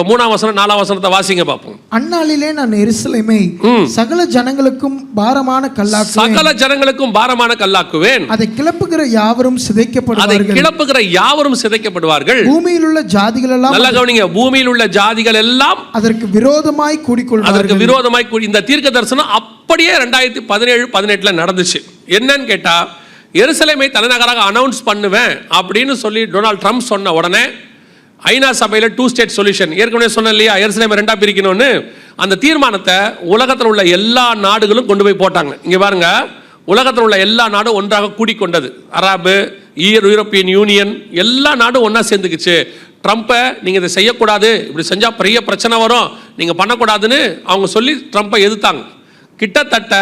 இப்ப மூணாம் வசனம் நாலாம் வசனத்தை வாசிங்க பார்ப்போம். அந்நாளிலே நான் எருசலேமை சகல ஜனங்களுக்கும் பாரமான கல்லாக்குவேன். சகல ஜனங்களுக்கும் பாரமான கல்லாக்குவேன். அதை கிளப்புகிற யாவரும் அதை சிதைக்கப்படுவார்கள் கிளப்புகிற யாவரும் சிதைக்கப்படுவார்கள். பூமியில் உள்ள ஜாதிகள் எல்லாம் நல்லா கவனிங்க பூமியில் உள்ள ஜாதிகள் எல்லாம் அதற்கு விரோதமாய் அதற்கு கூடிக்கொள்வார்கள் விரோதமாய் கூடி இந்த தீர்க்க தரிசனம் அப்படியே ரெண்டாயிரத்தி பதினேழு பதினெட்டுல நடந்துச்சு. என்னன்னு கேட்டா எருசலேமை தலைநகராக அனௌன்ஸ் பண்ணுவேன் அப்படின்னு சொல்லி டொனால்ட் ட்ரம்ப் சொன்ன உடனே ஐநா சபையில் டூ ஸ்டேட் சொல்யூஷன் ஏற்கனவே சொன்னேன் இல்லையா எருசலேமை ரெண்டா பிரிக்கணும்னு. அந்த தீர்மானத்தை உலகத்தில் உள்ள எல்லா நாடுகளும் கொண்டு போய் போட்டாங்க. இங்கே பாருங்க உலகத்தில் உள்ள எல்லா நாடும் ஒன்றாக கூடிக்கொண்டது. அராபு யூரோப்பியன் யூனியன் எல்லா நாடும் ஒன்றா சேர்ந்துக்குச்சு. ட்ரம்ப்பை நீங்கள் இதை செய்யக்கூடாது. இப்படி செஞ்சால் பெரிய பிரச்சனை வரும். நீங்கள் பண்ணக்கூடாதுன்னு அவங்க சொல்லி ட்ரம்ப்பை எதிர்த்தாங்க. கிட்டத்தட்ட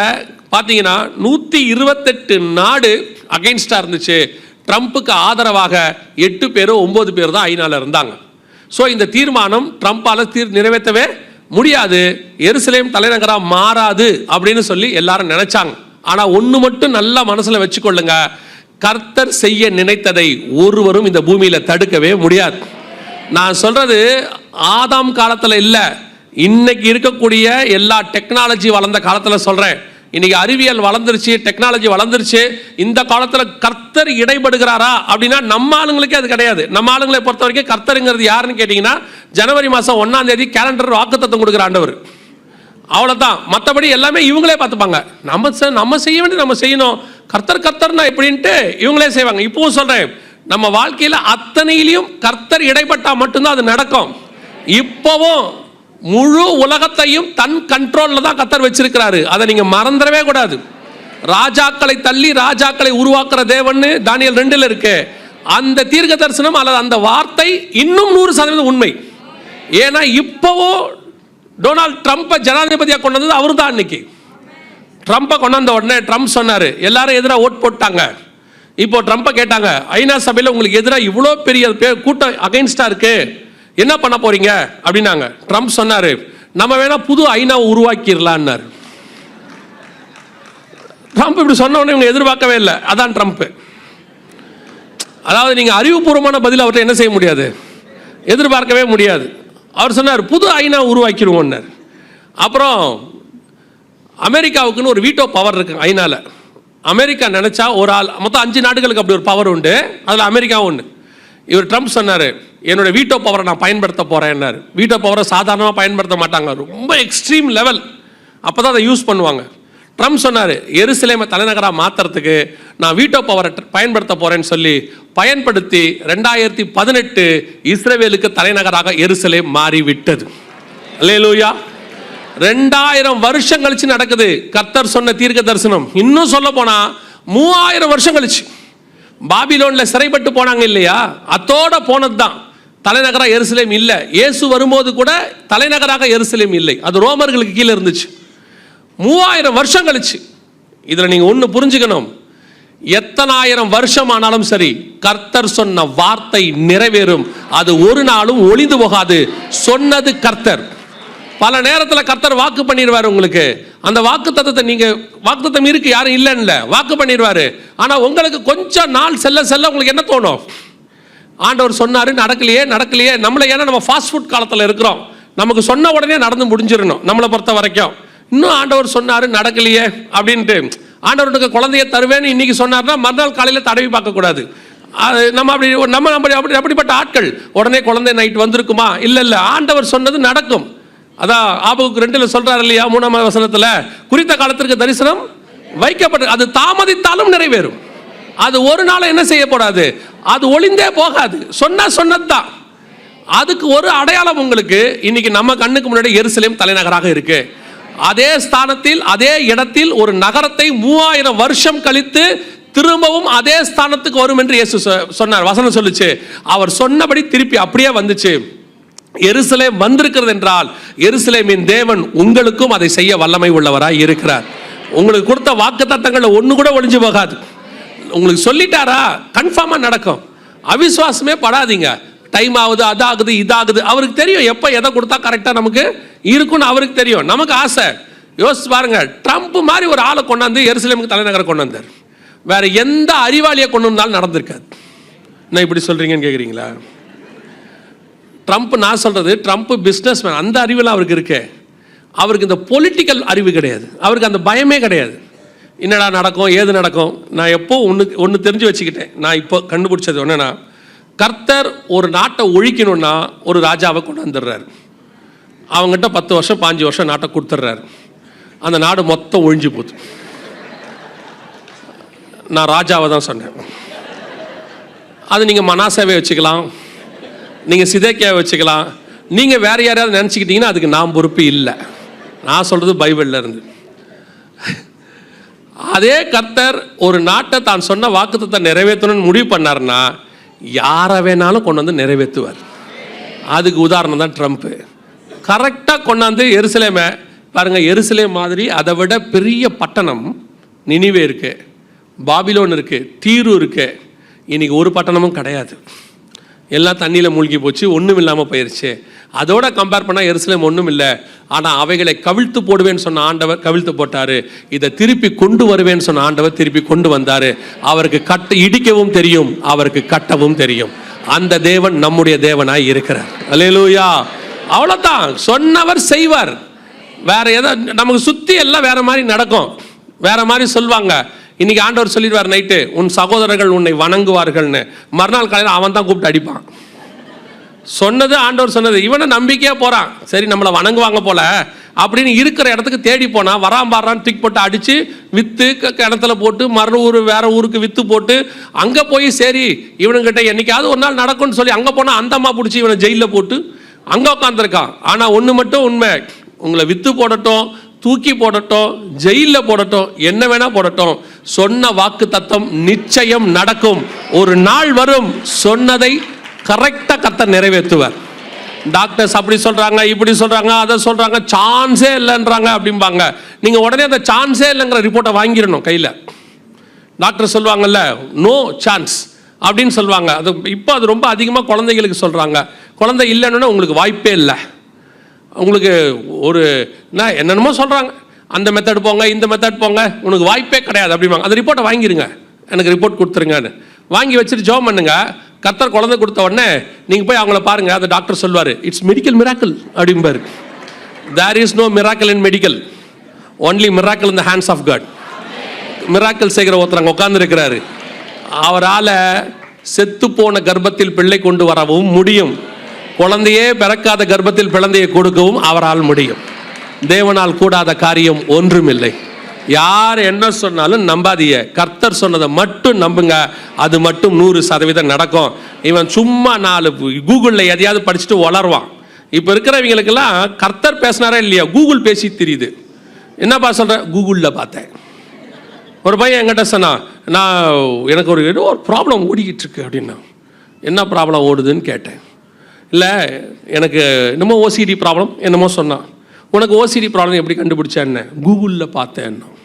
பார்த்தீங்கன்னா நூற்றி இருபத்தெட்டு நாடு அகைன்ஸ்டாக இருந்துச்சு. ட்ரம்ப்புக்கு ஆதரவாக எட்டு பேரோ ஒம்பது பேர் தான் ஐநால இருந்தாங்க. ஸோ இந்த தீர்மானம் ட்ரம்ப்பால் தீர் நிறைவேற்றவே முடியாது. எருசலேம் தலைநகராக மாறாது அப்படின்னு சொல்லி எல்லாரும் நினைச்சாங்க. ஆனால் ஒன்று மட்டும் நல்லா மனசில் வச்சுக்கொள்ளுங்க. கர்த்தர் செய்ய நினைத்ததை ஒருவரும் இந்த பூமியில் தடுக்கவே முடியாது. நான் சொல்கிறது ஆதாம் காலத்தில் இல்லை. இன்னைக்கு இருக்கக்கூடிய எல்லா டெக்னாலஜி வளர்ந்த காலத்தில் சொல்கிறேன் இன்னைக்கு அறிவியல் வளர்ந்துருச்சு டெக்னாலஜி வளர்ந்துருச்சு. இந்த காலத்தில் கர்த்தர் இடைபடுகிறாரா அப்படின்னா நம்ம ஆளுங்களுக்கே அது கிடையாது. நம்ம ஆளுங்களை பொறுத்த வரைக்கும் கர்த்தருங்கிறது யாருன்னு கேட்டிங்கன்னா ஜனவரி மாதம் ஒன்றாம் தேதி கேலண்டர் வாக்குத்தத்தம் கொடுக்குற ஆண்டவர். அவ்வளோதான் மற்றபடி எல்லாமே இவங்களே பார்த்துப்பாங்க. நம்ம நம்ம செய்ய வேண்டிய நம்ம செய்யணும். கர்த்தர் கர்த்தர்னா எப்படின்ட்டு இவங்களே செய்வாங்க. இப்பவும் சொல்கிறேன் நம்ம வாழ்க்கையில் அத்தனையிலையும் கர்த்தர் இடைப்பட்டால் மட்டும்தான் அது நடக்கும். இப்போவும் முழு உலகத்தையும் தன் கண்ட்ரோலில் தான் கத்தர் வச்சிருக்கிறாரு. அதை நீங்க மறந்துடவே கூடாது. ராஜாக்களை தள்ளி ராஜாக்களை உருவாக்குற தேவன்னு தானியல் ரெண்டுல இருக்கு. அந்த தீர்க்க தரிசனம் அல்லது அந்த வார்த்தை இன்னும் நூறு சதவீதம் உண்மை. ஏன்னா இப்போவோ டொனால்ட் ட்ரம்ப்பை ஜனாதிபதியாக கொண்டு வந்தது அவர் தான் அன்னைக்கு ட்ரம்ப்பை கொண்டாந்த உடனே ட்ரம்ப் சொன்னார் எல்லாரும் எதிராக ஓட் போட்டாங்க. இப்போ ட்ரம்ப்பை கேட்டாங்க ஐநா சபையில் உங்களுக்கு எதிராக இவ்வளோ பெரிய கூட்டம் அகைன்ஸ்டாக இருக்குது என்ன பண்ண போறீங்க? அப்படின்னாங்க. ட்ரம்ப் சொன்னார் நம்ம வேணா புது ஐநா உருவாக்கிடலான்னாரு. ட்ரம்ப் இப்படி சொன்ன உடனே இவங்க எதிர்பார்க்கவே இல்லை. அதான் ட்ரம்ப் அதாவது நீங்கள் அறிவுபூர்வமான பதில் அவர்கிட்ட என்ன செய்ய முடியாது? எதிர்பார்க்கவே முடியாது. அவர் சொன்னார் புது ஐநா உருவாக்கிடுவோன்னார். அப்புறம் அமெரிக்காவுக்குன்னு ஒரு வீட்டோ பவர் இருக்கு ஐநாவில் அமெரிக்கா நினைச்சா ஒரு ஆள் மொத்தம் அஞ்சு நாடுகளுக்கு அப்படி ஒரு பவர் உண்டு. அதில் அமெரிக்காவும் ஒன்று இவர் ட்ரம்ப் சொன்னார் என்னோட வீட்டோ பவரை நான் பயன்படுத்த போகிறேன்னாரு வீட்டோ பவரை சாதாரணமாக பயன்படுத்த மாட்டாங்க. ரொம்ப எக்ஸ்ட்ரீம் லெவல் அப்போ தான் அதை யூஸ் பண்ணுவாங்க. ட்ரம்ப் சொன்னார் எருசலேமை தலைநகராக மாற்றுறதுக்கு நான் வீட்டோ பவரை பயன்படுத்த போகிறேன்னு சொல்லி பயன்படுத்தி ரெண்டாயிரத்தி பதினெட்டு இஸ்ரேவேலுக்கு தலைநகராக எருசலேம் மாறிவிட்டது. அல்லேலூயா ரெண்டாயிரம் வருஷம் கழிச்சு நடக்குது. கர்த்தர் சொன்ன தீர்க்க தரிசனம். இன்னும் சொல்ல போனால் மூவாயிரம் வருஷம் கழிச்சு. பாபிலோன்ல சிறைப்பட்டு போனாங்க இல்லையா? அத்தோட போனது தான் தலைநகராக எருசலேம் இல்லை. இயேசு வரும்போது கூட தலைநகராக எருசலேம் இல்லை. அது ரோமர்களுக்கு கீழே இருந்துச்சு. மூவாயிரம் வருஷம் கழிச்சு. இதில் நீங்கள் ஒன்று புரிஞ்சுக்கணும். எத்தனாயிரம் வருஷம் ஆனாலும் சரி கர்த்தர் சொன்ன வார்த்தை நிறைவேறும். அது ஒரு நாளும் ஒளிந்து போகாது. சொன்னது கர்த்தர். பல நேரத்தில் கர்த்தர் வாக்கு பண்ணிடுவார் உங்களுக்கு. அந்த வாக்கு தத்துவத்தை நீங்கள் வாக்கு தத்துவம் இருக்கு யாரும் இல்லைன்னு வாக்கு பண்ணிடுவார். ஆனால் உங்களுக்கு கொஞ்சம் நாள் செல்ல செல்ல உங்களுக்கு என்ன தோணும்? ஆண்டவர் சொன்னார் நடக்கலையே நடக்கலையே. நம்மளை ஏன்னா நம்ம ஃபாஸ்ட் ஃபுட் காலத்தில் இருக்கிறோம். நமக்கு சொன்ன உடனே நடந்து முடிஞ்சிடணும் நம்மளை பொறுத்த வரைக்கும். இன்னும் ஆண்டவர் சொன்னார் நடக்கலையே அப்படின்ட்டு. ஆண்டவருக்கு குழந்தைய தருவேன்னு இன்னைக்கு சொன்னார்னா மறுநாள் காலையில் தடவி பார்க்கக்கூடாது. அது நம்ம அப்படி நம்ம அப்படி அப்படி அப்படிப்பட்ட ஆட்கள். உடனே குழந்தை நைட் வந்திருக்குமா? இல்லை இல்லை. ஆண்டவர் சொன்னது நடக்கும். அதான் ஆபுக்கு ரெண்டுல சொல்றாரு இல்லையா மூணாம் வசனத்துல? குறித்த காலத்திற்கு தரிசனம் வைக்கப்பட்டு அது தாமதித்தாலும் நிறைவேறும். அது ஒரு நாள் என்ன செய்யப்படாது? அது ஒளிந்தே போகாது. சொன்னா சொன்னதுதான். அதுக்கு ஒரு அடையாளம் உங்களுக்கு இன்னைக்கு நம்ம கண்ணுக்கு முன்னாடி எருசலேம் தலைநகராக இருக்கு. அதே ஸ்தானத்தில் அதே இடத்தில் ஒரு நகரத்தை மூவாயிரம் வருஷம் கழித்து திரும்பவும் அதே ஸ்தானத்துக்கு வரும் என்று இயேசு சொ- சொன்னார். வசனம் சொல்லுச்சு. அவர் சொன்னபடி திருப்பி அப்படியே வந்துச்சு. எருசலேம் வந்திருக்கிறது என்றால் எருசலேமின் தேவன் உங்களுக்கும் அதை செய்ய வல்லமை உள்ளவராய் இருக்கிறார். உங்களுக்கு கொடுத்த வாக்கு தத்தங்களில் ஒன்று கூட ஒழிஞ்சு போகாது. உங்களுக்கு சொல்லிட்டாரா? கன்ஃபார்மாக நடக்கும். அவிஸ்வாசமே படாதீங்க. டைம் ஆகுது அதாகுது இதாகுது. அவருக்கு தெரியும் எப்போ எதை கொடுத்தா கரெக்டாக நமக்கு இருக்குன்னு அவருக்கு தெரியும். நமக்கு ஆசை. யோசிச்சு பாருங்க. ட்ரம்ப் மாதிரி ஒரு ஆளை கொண்டாந்து எருசலேமுக்கு தலைநகரை கொண்டு வந்தார். வேற எந்த அறிவாளியை கொண்டு வந்தாலும் நடந்திருக்காது. நான் இப்படி சொல்கிறீங்கன்னு கேட்குறீங்களா ட்ரம்ப் நான் சொல்கிறது ட்ரம்ப் பிஸ்னஸ் மேன் அந்த அறிவெல்லாம் அவருக்கு இருக்கு. அவருக்கு இந்த பொலிட்டிக்கல் அறிவு கிடையாது. அவருக்கு அந்த பயமே கிடையாது. என்னடா நடக்கும் ஏது நடக்கும்? நான் எப்போ ஒன்று ஒன்று தெரிஞ்சு வச்சுக்கிட்டேன். நான் இப்போ கண்டுபிடிச்சது என்னென்னா கர்த்தர் ஒரு நாட்டை ஒழிக்கணும்னா ஒரு ராஜாவை கொண்டு வந்துடுறாரு. அவங்ககிட்ட பத்து வருஷம் பாஞ்சு வருஷம் நாட்டை கொடுத்துட்றாரு. அந்த நாடு மொத்தம் ஒழிஞ்சு போகுது. நான் ராஜாவை தான் சொன்னேன். அது நீங்கள் மனாசாவே வச்சுக்கலாம். நீங்கள் சிதைக்கியாவை வச்சுக்கலாம். நீங்கள் வேறு யாரையாவது நினச்சிக்கிட்டீங்கன்னா அதுக்கு நான் பொறுப்பு இல்லை. நான் சொல்கிறது பைபிளில் இருந்து. அதே கர்த்தர் ஒரு நாட்டை தான் சொன்ன வாக்குத்தத்தை நிறைவேற்றணும்னு முடிவு பண்ணாருன்னா யாரை வேணாலும் கொண்டு வந்து நிறைவேற்றுவார். அதுக்கு உதாரணம் தான் ட்ரம்ப்பு கரெக்டாக கொண்டாந்து எருசலேமை பாருங்கள் எருசலேம் மாதிரி அதை விட பெரிய பட்டணம் நினைவே இருக்கு பாபிலோன் இருக்குது தீரு இருக்குது இன்றைக்கி ஒரு பட்டணமும் கிடையாது. எல்லாம் தண்ணியில் மூழ்கி போச்சு ஒன்றும் இல்லாமல் போயிருச்சு. அதோட கம்பேர் பண்ணால் எருசலேம் ஒன்றும் இல்லை ஆனால் அவைகளை கவிழ்த்து போடுவேன்னு சொன்ன ஆண்டவர் கவிழ்த்து போட்டார். இதை திருப்பி கொண்டு வருவேன்னு சொன்ன ஆண்டவர் திருப்பி கொண்டு வந்தார். அவருக்கு கட்ட இடிக்கவும் தெரியும். அவருக்கு கட்டவும் தெரியும். அந்த தேவன் நம்முடைய தேவனாய் இருக்கிறார். அலையலூயா அவ்வளோதான் சொன்னவர் செய்வார். வேற ஏதோ நமக்கு சுற்றி எல்லாம் வேற மாதிரி நடக்கும். வேற மாதிரி சொல்லுவாங்க இன்னைக்கு ஆண்டவர் சொல்லிடுவார் நைட்டு உன் சகோதரர்கள் உன்னை வணங்குவார்கள்னு. மறுநாள் காலையில் அவன் தான் கூப்பிட்டு அடிப்பான். சொன்னது ஆண்டவர் சொன்னது. இவனை நம்பிக்கையா போறான். சரி நம்மளை வணங்குவாங்க போல. அப்படின்னு இருக்கிற இடத்துக்கு தேடி போனா வரான் தூக்கி போட்டு அடிச்சு வித்து கிணத்துல போட்டு மறு ஊர் வேற ஊருக்கு வித்து போட்டு அங்க போய் சரி இவனுங்கிட்ட என்னைக்காவது ஒரு நாள் நடக்கும்னு சொல்லி அங்க போனா அந்த அம்மா பிடிச்சி இவனை ஜெயில போட்டு அங்க உட்காந்துருக்கான் ஆனா ஒண்ணு மட்டும் உண்மை. உங்களை வித்து போடட்டும் தூக்கி போடட்டும் ஜெயிலில் போடட்டும் என்ன வேணா போடட்டும். சொன்ன வாக்கு தத்தம் நிச்சயம் நடக்கும். ஒரு நாள் வரும் சொன்னதை கரெக்டாக கத்த நிறைவேற்றுவார். டாக்டர்ஸ் அப்படி சொல்கிறாங்க இப்படி சொல்கிறாங்க அதை சொல்கிறாங்க சான்ஸே இல்லைன்றாங்க அப்படிம்பாங்க. நீங்கள் உடனே அந்த சான்ஸே இல்லைங்கிற ரிப்போர்ட்டை வாங்கிடணும் கையில். டாக்டர் சொல்லுவாங்கல்ல நோ சான்ஸ் அப்படின்னு சொல்லுவாங்க. அது இப்போ அது ரொம்ப அதிகமாக குழந்தைகளுக்கு சொல்கிறாங்க குழந்தை இல்லைன்னு உங்களுக்கு வாய்ப்பே இல்லை. உங்களுக்கு ஒரு என்ன என்னென்னமோ சொல்கிறாங்க அந்த மெத்தட் போங்க இந்த மெத்தட் போங்க. உனக்கு வாய்ப்பே கிடையாது அப்படிம்பாங்க. அந்த ரிப்போர்ட்டை வாங்கிடுங்க எனக்கு ரிப்போர்ட் கொடுத்துருங்கன்னு. வாங்கி வச்சுட்டு ஜோம் பண்ணுங்க. கத்தர் குழந்தை கொடுத்த உடனே நீங்கள் போய் அவங்கள பாருங்க. அந்த டாக்டர் சொல்வார் இட்ஸ் மெடிக்கல் மிராக்கிள் அப்படிம்பார். There is no miracle in medical only miracle in the hands of God miracle செய்கிற ஒருத்தர் அங்கே உட்காந்துருக்கிறாரு அவரால் செத்து போன கர்ப்பத்தில் பிள்ளை கொண்டு வரவும் முடியும். குழந்தையே பிறக்காத கர்ப்பத்தில் பிழந்தையை கொடுக்கவும் அவரால் முடியும். தேவனால் கூடாத காரியம் ஒன்றுமில்லை. யார் என்ன சொன்னாலும் நம்பாதீங்க. கர்த்தர் சொன்னதை மட்டும் நம்புங்க. அது மட்டும் நூறு சதவீதம் நடக்கும். இவன் சும்மா நாலு கூகுளில் எதையாவது படிச்சுட்டு வளருவான். இப்போ இருக்கிறவங்களுக்கெல்லாம் கர்த்தர் பேசினாரா இல்லையா? கூகுள் பேசி தெரியுது. என்னப்பா சொல்கிற கூகுளில் பார்த்தேன். ஒரு பையன் என்கிட்ட சொன்னா நான் எனக்கு ஒரு ஏதோ ஒரு ப்ராப்ளம் ஓடிக்கிட்டு இருக்கு அப்படின்னா. என்ன ப்ராப்ளம் ஓடுதுன்னு கேட்டேன். இல்லை எனக்கு என்னமோ ஓசிடி ப்ராப்ளம் என்னமோ சொன்னான் உனக்கு ஓசிடி ப்ராப்ளம் எப்படி கண்டுபிடிச்சேன்னு கூகுளில் பார்த்தேன்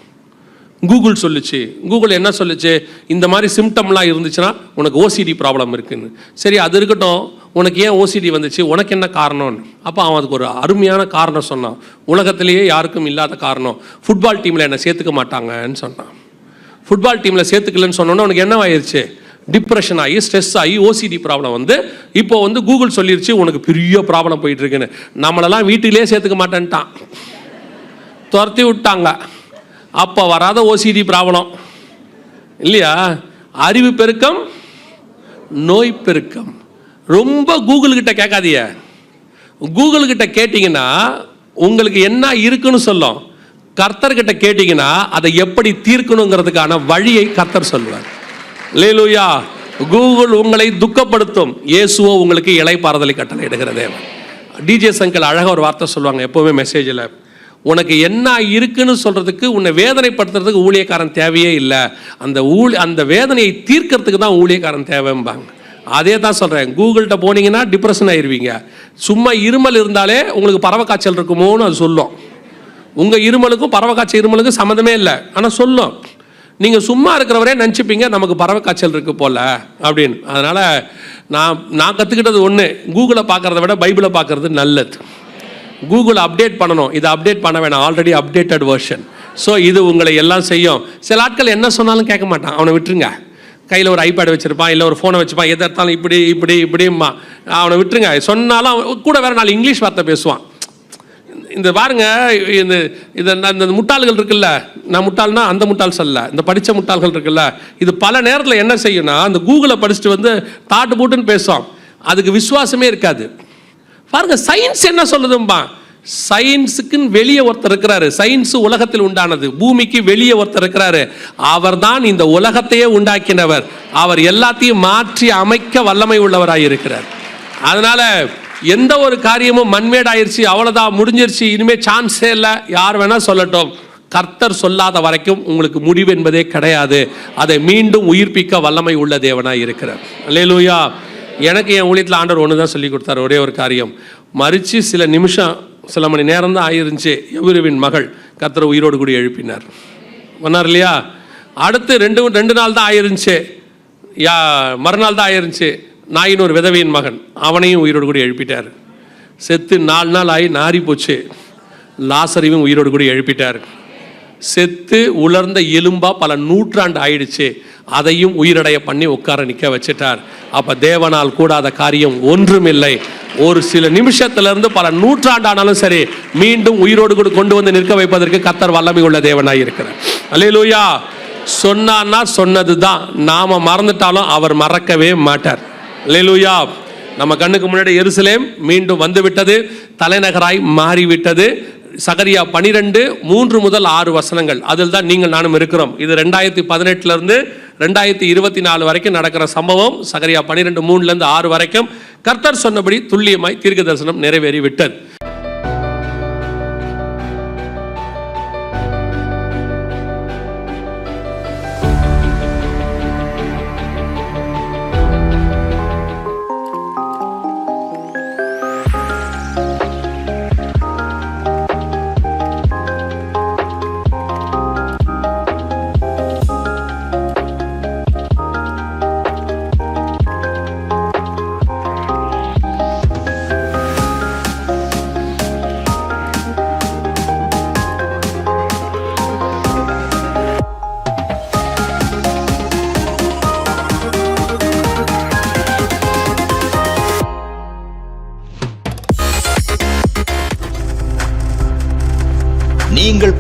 கூகுள் சொல்லுச்சு. கூகுள் என்ன சொல்லுச்சு? இந்த மாதிரி சிம்டம்லாம் இருந்துச்சுன்னா உனக்கு ஓசிடி ப்ராப்ளம் இருக்குன்னு. சரி அது இருக்கட்டும். உனக்கு ஏன் ஓசிடி வந்துச்சு? உனக்கு என்ன காரணம்னு. அப்போ அவன் அதுக்கு ஒரு அருமையான காரணம் சொன்னான். உலகத்திலேயே யாருக்கும் இல்லாத காரணம். ஃபுட்பால் டீமில் என்னை சேர்த்துக்க மாட்டாங்கன்னு சொன்னான். ஃபுட்பால் டீமில் சேர்த்துக்கலன்னு சொன்னோன்னே உனக்கு என்ன டிப்ரெஷன் ஆகி ஸ்ட்ரெஸ் ஆகி ஓசிடி ப்ராப்ளம் வந்து இப்போ வந்து கூகுள் சொல்லிருச்சு உனக்கு பெரிய ப்ராப்ளம் போயிட்டு இருக்குன்னு நம்மளெல்லாம் வீட்டிலே சேர்த்துக்க மாட்டேன்ட்டான். துரத்தி விட்டாங்க. அப்போ வராத ஓசிடி ப்ராப்ளம் இல்லையா? அறிவு பெருக்கம் நோய் பெருக்கம். ரொம்ப கூகுள் கிட்ட கேட்காதீங்க. கூகுள் கேட்டிங்கன்னா உங்களுக்கு என்ன இருக்குன்னு சொல்லும். கர்த்தர்கிட்ட கேட்டிங்கன்னா அதை எப்படி தீர்க்கணுங்கிறதுக்கான வழியை கர்த்தர் சொல்லுவார். லேலூயா கூகுள் உங்களை துக்கப்படுத்தும். இயேசுவோ உங்களுக்கு இலைப்பாறுதலை கட்டளை தேவன் டிஜே சங்கல் அழகாக ஒரு வார்த்தை சொல்லுவாங்க எப்போவுமே மெசேஜில் உனக்கு என்ன இருக்குன்னு சொல்கிறதுக்கு உன்னை வேதனைப்படுத்துறதுக்கு ஊழியக்காரன் தேவையே இல்லை. அந்த ஊழி அந்த வேதனையை தீர்க்கறதுக்கு தான் ஊழியக்காரன் தேவைம்பாங்க. அதே தான் சொல்கிறேன் கூகுள்கிட்ட போனீங்கன்னா டிப்ரெஷன் ஆயிடுவீங்க சும்மா இருமல் இருந்தாலே உங்களுக்கு பறவை காய்ச்சல் இருக்குமோன்னு அது சொல்லும். உங்கள் இருமலுக்கும் பறவை காய்ச்சல் இருமலுக்கும் சம்மந்தமே இல்லை. ஆனால் சொல்லும். நீங்கள் சும்மா இருக்கிறவரே நினச்சிப்பீங்க நமக்கு பறவை காய்ச்சல் இருக்குது போல. அப்படின்னு. அதனால் நான் நான் கற்றுக்கிட்டது ஒன்று கூகுளை பார்க்குறத விட பைபிளை பார்க்குறது நல்லது. கூகுள் அப்டேட் பண்ணணும். இதை அப்டேட் பண்ண வேணாம். ஆல்ரெடி அப்டேட்டட் வெர்ஷன் ஸோ இது உங்களை எல்லாம் செய்யும். சில ஆட்கள் என்ன சொன்னாலும் கேட்க மாட்டான். அவனை விட்டுருங்க. கையில் ஒரு ஐபேட் வச்சுருப்பான் இல்லை ஒரு ஃபோனை வச்சுப்பான் எதை எடுத்தாலும் இப்படி இப்படி இப்படிம்மா அவனை விட்டுருங்க. சொன்னாலும் கூட வேறு நாலு இங்கிலீஷ் வார்த்தை பேசுவான். இந்த பாருங்க இந்த இந்த இந்த முட்டாள்கள் இருக்குல்ல நான் முட்டாள்னா அந்த முட்டாள் சொல்ல இந்த படித்த முட்டாள்கள் இருக்குல்ல இது பல நேரத்தில் என்ன செய்யும்னா அந்த கூகுளை படிச்சுட்டு வந்து தாட்டு போட்டுன்னு பேசுவான். அதுக்கு விசுவாசமே இருக்காது. பாருங்க சயின்ஸ் என்ன சொல்லுதும்பா? சயின்ஸுக்குன்னு வெளியே ஒருத்தர் இருக்கிறாரு. சயின்ஸ் உலகத்தில் உண்டானது. பூமிக்கு வெளியே ஒருத்தர் இருக்கிறாரு. அவர்தான் இந்த உலகத்தையே உண்டாக்கினவர். அவர் எல்லாத்தையும் மாற்றி அமைக்க வல்லமை உள்ளவராக இருக்கிறார் அதனால எந்த ஒரு காரியமும் மண்மேடாயிருச்சு அவ்வளோதான் முடிஞ்சிருச்சு இனிமேல் சான்ஸே இல்லை. யார் வேணால் சொல்லட்டும். கர்த்தர் சொல்லாத வரைக்கும் உங்களுக்கு முடிவு என்பதே கிடையாது. அதை மீண்டும் உயிர்ப்பிக்க வல்லமை உள்ள தேவனாக இருக்கிறார். அல்லேலூயா எனக்கு என் ஊழியத்தில் ஆண்டவர் ஒன்று தான் சொல்லி கொடுத்தாரு. ஒரே ஒரு காரியம். மறித்து சில நிமிஷம் சில மணி நேரம் தான் ஆயிருந்துச்சு. எவ்விருவின் மகள் கர்த்தரை உயிரோடு கூடி எழுப்பினார். பண்ணார் இல்லையா? அடுத்து ரெண்டு ரெண்டு நாள் தான் ஆயிருந்துச்சு. யா மறுநாள் தான் ஆயிருந்துச்சு. நாயின் ஒரு விதவையின் மகன். அவனையும் உயிரோடு கூட எழுப்பிட்டார். செத்து நாலு நாள் ஆகி நாரி போச்சு. லாசரையும் உயிரோடு கூட எழுப்பிட்டார். செத்து உலர்ந்த எலும்பா பல நூற்றாண்டு ஆயிடுச்சு. அதையும் உயிரடைய பண்ணி உட்கார நிற்க வச்சிட்டார். அப்போ தேவனால் கூடாத காரியம் ஒன்றும் இல்லை ஒரு சில நிமிஷத்திலிருந்து பல நூற்றாண்டானாலும் சரி மீண்டும் உயிரோடு கூட கொண்டு வந்து நிற்க வைப்பதற்கு கத்தர் வல்லமை உள்ள தேவனாய் இருக்கிறார். அல்லையிலூயா சொன்னான்னா சொன்னது தான் நாம் மறந்துட்டாலும் அவர் மறக்கவே மாட்டார். அல்லேலூயா நம்ம கண்ணுக்கு முன்னாடி எருசலேம் மீண்டும் வந்துவிட்டது. தலைநகராய் மாறிவிட்டது. சகரியா பனிரெண்டு மூன்று முதல் ஆறு வசனங்கள். அதில் தான் நீங்கள் நானும் இருக்கிறோம். இது ரெண்டாயிரத்தி பதினெட்டுலேருந்து ரெண்டாயிரத்தி இருபத்தி நாலு வரைக்கும் நடக்கிற சம்பவம். சகரியா பனிரெண்டு மூணுலேருந்து ஆறு வரைக்கும் கர்த்தர் சொன்னபடி துல்லியமாய் தீர்க்க தரிசனம் நிறைவேறி விட்டது